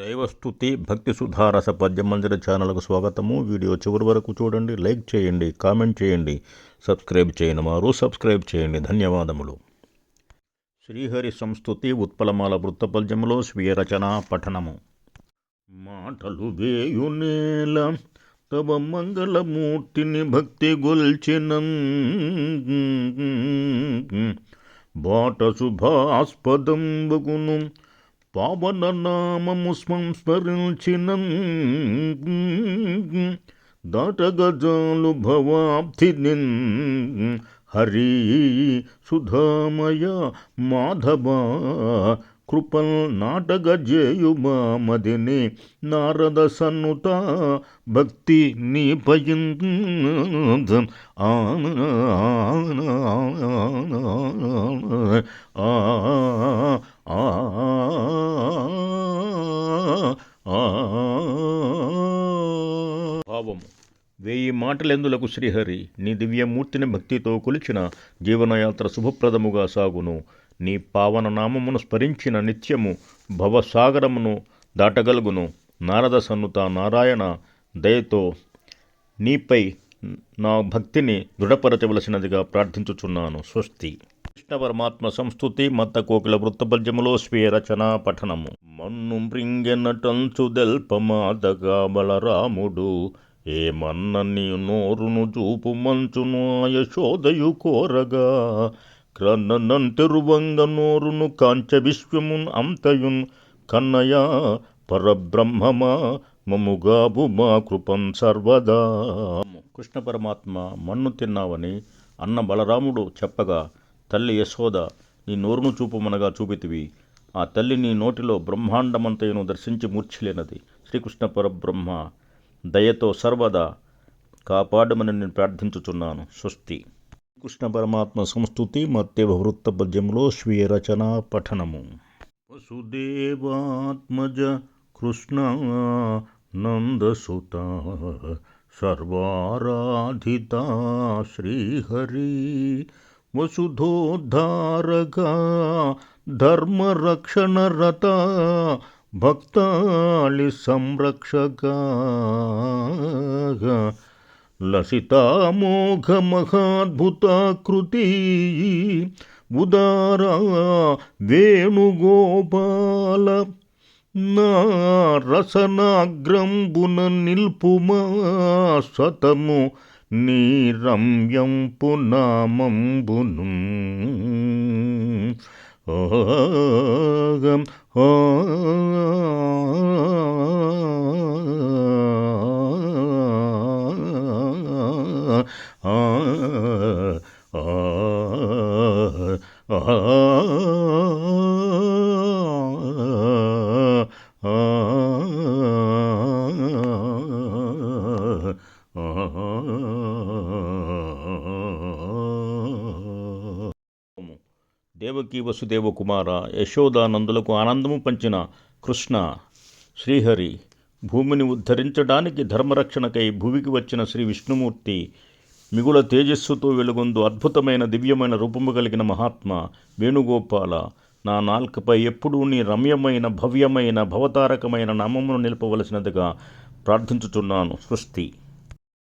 దైవస్థుతి భక్తి సుధారస పద్యమందిర ఛానల్కు స్వాగతము. వీడియో చివరి వరకు చూడండి లైక్ చేయండి కామెంట్ చేయండి సబ్స్క్రైబ్ చేయని వారు సబ్స్క్రైబ్ చేయండి. ధన్యవాదములు. శ్రీహరి సంస్థుతి ఉత్పలమాల వృత్తపద్యములో స్వీయ రచన పఠనము. మాటలు వేయునేల తవ మంగళమూర్తిని భక్తి గొల్చిన. బాట శుభాస్పదంబగును పావన నామము సంస్మరించిన దాటగజాలు భవాబ్ధి హరి సుధామయ మాధవ కృపల్ నాటక మదిని నారద సన్నుత భక్తి నీ ఆ ఈ మాటలెందులకు శ్రీహరి నీ దివ్యమూర్తిని భక్తితో కొలిచిన జీవనయాత్ర శుభప్రదముగా సాగును. నీ పావన నామమును స్మరించిన నిత్యము భవసాగరమును దాటగలుగును. నారద సన్నుత నారాయణ దయతో నీపై నా భక్తిని దృఢపరచవలసినదిగా ప్రార్థించుచున్నాను. స్వస్తి. కృష్ణ పరమాత్మ సంస్థుతి మత్త కోకిల వృత్తపద్యములో స్వీయ రచన పఠనము. మన్ను మృంగెనటంచు దెల్పమాదగా బలరాముడు ఏమన్న నీ నోరును చూపు మంచును యశోదయు కోరగా. క్రన్ననంతెరువంగ నోరును కాంచ విశ్వమున్ అంతయున్ కన్నయ పరబ్రహ్మమా మముగాబు మా కృపం సర్వదా. కృష్ణ పరమాత్మ మన్ను తిన్నావని అన్న బలరాముడు చెప్పగా తల్లి యశోద నీ నోరును చూపుమనగా చూపితివి. ఆ తల్లి నీ నోటిలో బ్రహ్మాండమంతయును దర్శించి మూర్ఛలేనది. శ్రీకృష్ణ పరబ్రహ్మ దయతో సర్వదా కాపాడమని నేను ప్రార్థించుచున్నాను. స్వస్తి. కృష్ణ పరమాత్మ సంస్థుతి మత్యవ వృత్త పద్యములో స్వీయ రచన పఠనము. వసుదేవాత్మజ కృష్ణ నందసుత సర్వారాధిత శ్రీహరి వసుధోద్ధారగా ధర్మరక్షణరత భక్తాళి సంరక్షక లసితామోఘ మహాద్భుతాకృతి ఉదారా వేణుగోపాల నా రసనాగ్రంబున నిల్పుమా సతము నీ ஓகம் ஆ ஆ ஆ దేవకి వసుదేవ కుమార యశోదానందులకు ఆనందము పంచిన కృష్ణ శ్రీహరి భూమిని ఉద్ధరించడానికి ధర్మరక్షణకై భూమికి వచ్చిన శ్రీ విష్ణుమూర్తి మిగుల తేజస్సుతో వెలుగొందు అద్భుతమైన దివ్యమైన రూపము కలిగిన మహాత్మ వేణుగోపాల నా నాల్కపై ఎప్పుడూ నీ రమ్యమైన భవ్యమైన భవతారకమైన నామమును నిలపవలసినదిగా ప్రార్థించుచున్నాను. సృష్టి